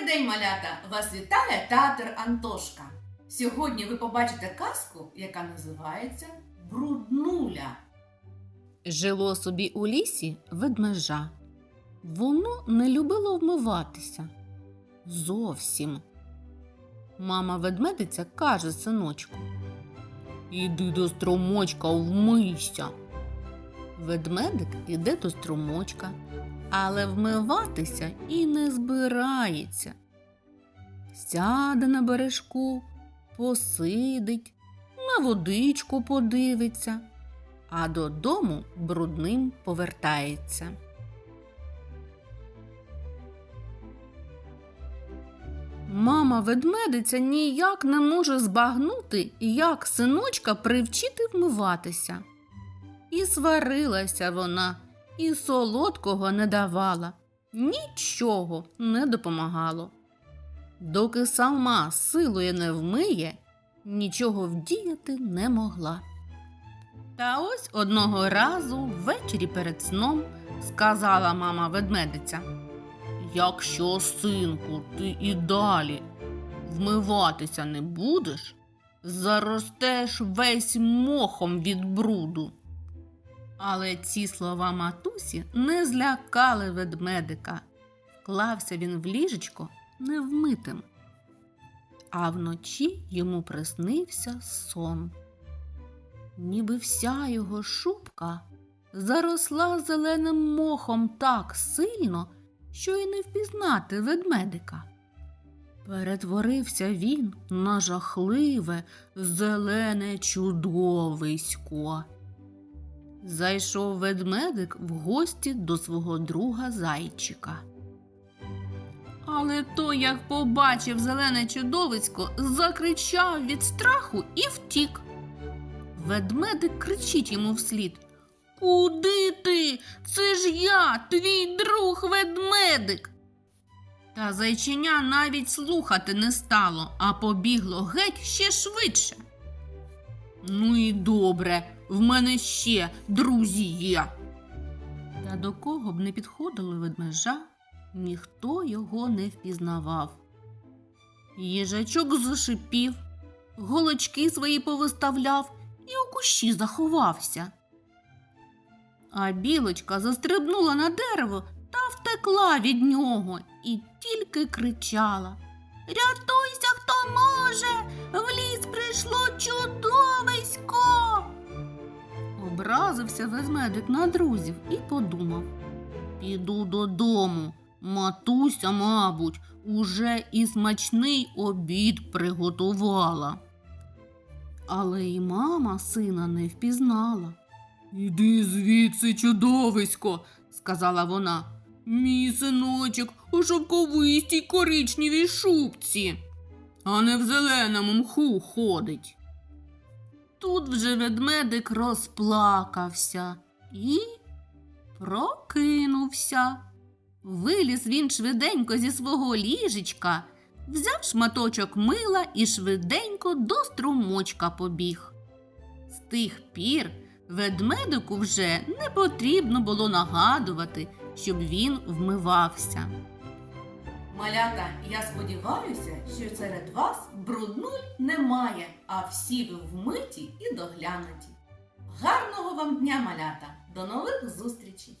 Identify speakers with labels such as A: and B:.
A: Добрий день, малята! Вас вітає театр Антошка. Сьогодні ви побачите казку, яка називається Бруднуля.
B: Жило собі у лісі ведмежа. Воно не любило вмиватися. Зовсім. Мама ведмедиця каже синочку. Іди до струмочка, вмийся. Ведмедик іде до струмочка, але вмиватися і не збирається. Сяде на бережку, посидить, на водичку подивиться а додому брудним повертається. Мама ведмедиця ніяк не може збагнути, як синочка привчити вмиватися. І сварилася вона, і солодкого не давала, нічого не допомагало. Доки сама силою не вмиє, нічого вдіяти не могла. Та ось одного разу ввечері перед сном сказала мама ведмедиця. Якщо, синку, ти і далі вмиватися не будеш, заростеш весь мохом від бруду. Але ці слова матусі не злякали ведмедика. Вклався він в ліжечко невмитим. А вночі йому приснився сон ніби вся його шубка заросла зеленим мохом так сильно, що й не впізнати ведмедика. Перетворився він на жахливе зелене чудовисько. Зайшов ведмедик в гості до свого друга зайчика. Але той, як побачив зелене чудовисько, закричав від страху і втік. Ведмедик кричить йому вслід. Куди ти? Це ж я, твій друг ведмедик. Та зайчиня навіть слухати не стало, а побігло геть ще швидше. Ну і добре, в мене ще друзі є. Та до кого б не підходили ведмежа, ніхто його не впізнавав. Їжачок зашипів, голочки свої повиставляв і у кущі заховався. А білочка застрибнула на дерево та втекла від нього і тільки кричала. Рятуйся, хто може, в ліс прийшло чудовисько. Образився ведмедик на друзів і подумав Піду додому. Матуся, мабуть, уже і смачний обід приготувала. Але й мама сина не впізнала. Іди звідси, чудовисько, сказала вона. Мій синочок у шовковистій коричневій шубці, а не в зеленому мху ходить. Тут вже ведмедик розплакався і прокинувся. Виліз він швиденько зі свого ліжечка взяв шматочок мила і швиденько до струмочка побіг. З тих пір ведмедику вже не потрібно було нагадувати, щоб він вмивався.
A: Малята, я сподіваюся, що серед вас бруднуль немає, а всі ви вмиті і доглянуті. Гарного вам дня, малята! До нових зустрічей!